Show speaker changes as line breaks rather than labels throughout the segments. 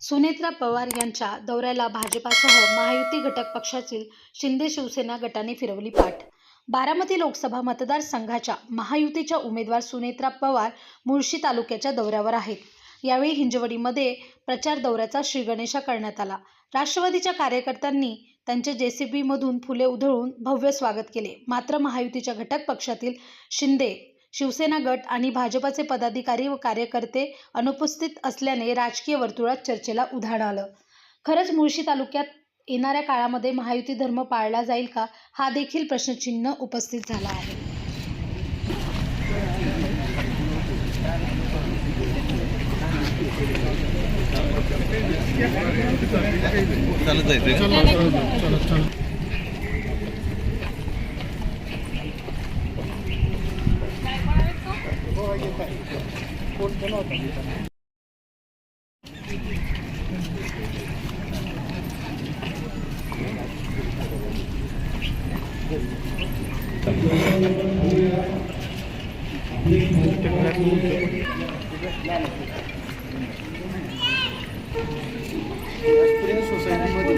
सुनेत्रा पवार यांच्या दौऱ्याला भाजपासह महायुती घटक पक्षातील शिंदे शिवसेना गटाने फिरवली पाठ. बारामती लोकसभा मतदारसंघाच्या महायुतीच्या उमेदवार सुनेत्रा पवार मुळशी तालुक्याच्या दौऱ्यावर आहेत. यावेळी हिंजवडीमध्ये प्रचार दौऱ्याचा श्रीगणेशा करण्यात आला. राष्ट्रवादीच्या कार्यकर्त्यांनी त्यांच्या जेसीबीमधून फुले उधळून भव्य स्वागत केले. मात्र महायुतीच्या घटक पक्षातील शिंदे शिवसेना गट आणि भाजपचे पदाधिकारी व कार्यकर्ते अनुपस्थित असल्याने राजकीय वर्तुळात चर्चेला उधाण आलं. खरंच मुळशी तालुक्यात येणाऱ्या काळामध्ये महायुती धर्म पाळला जाईल का? हा देखील प्रश्नचिन्ह उपस्थित झाला आहे.
चालत जायचंय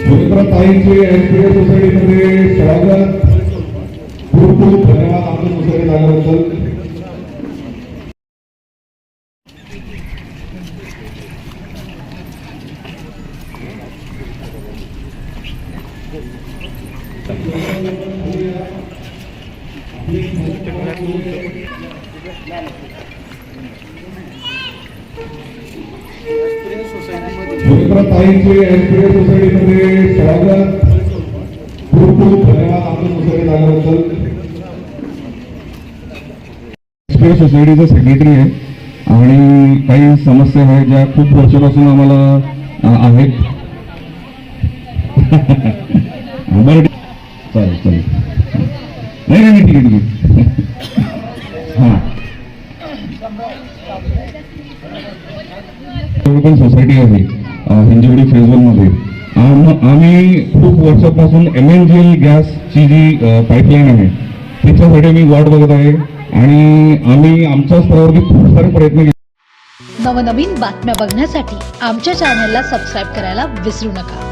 सुमित्रा एसपीएस सोसायटीमध्ये स्वागत खूप खूप धन्यवाद सुमित्रा ताईंचे सोसायटीमध्ये स्वागत. खूप खूप धन्यवाद आमच्या सोसायटीत आल्याबद्दल.
सोसायटीचा सेक्रेटरी आहे आणि काही समस्या आहेत ज्या खूप वर्षापासून आम्हाला आहेत. बरं चालेल चालेल. नाही नाही ठीक आहे ठीक आहे. हां. पण सोसायटी आहे हिंजवडी फेजमध्ये आम्ही खूप वर्षापासून एम एन जी एल गॅसची जी पाईपलाईन आहे त्याच्यासाठी मी वाट बघत आहे. आणि आम्ही आमच्या स्तरावरती खूप सारे प्रयत्न केले.
नवनवीन बातम्या बघण्यासाठी आमच्या चॅनलला सबस्क्राईब करायला विसरू नका.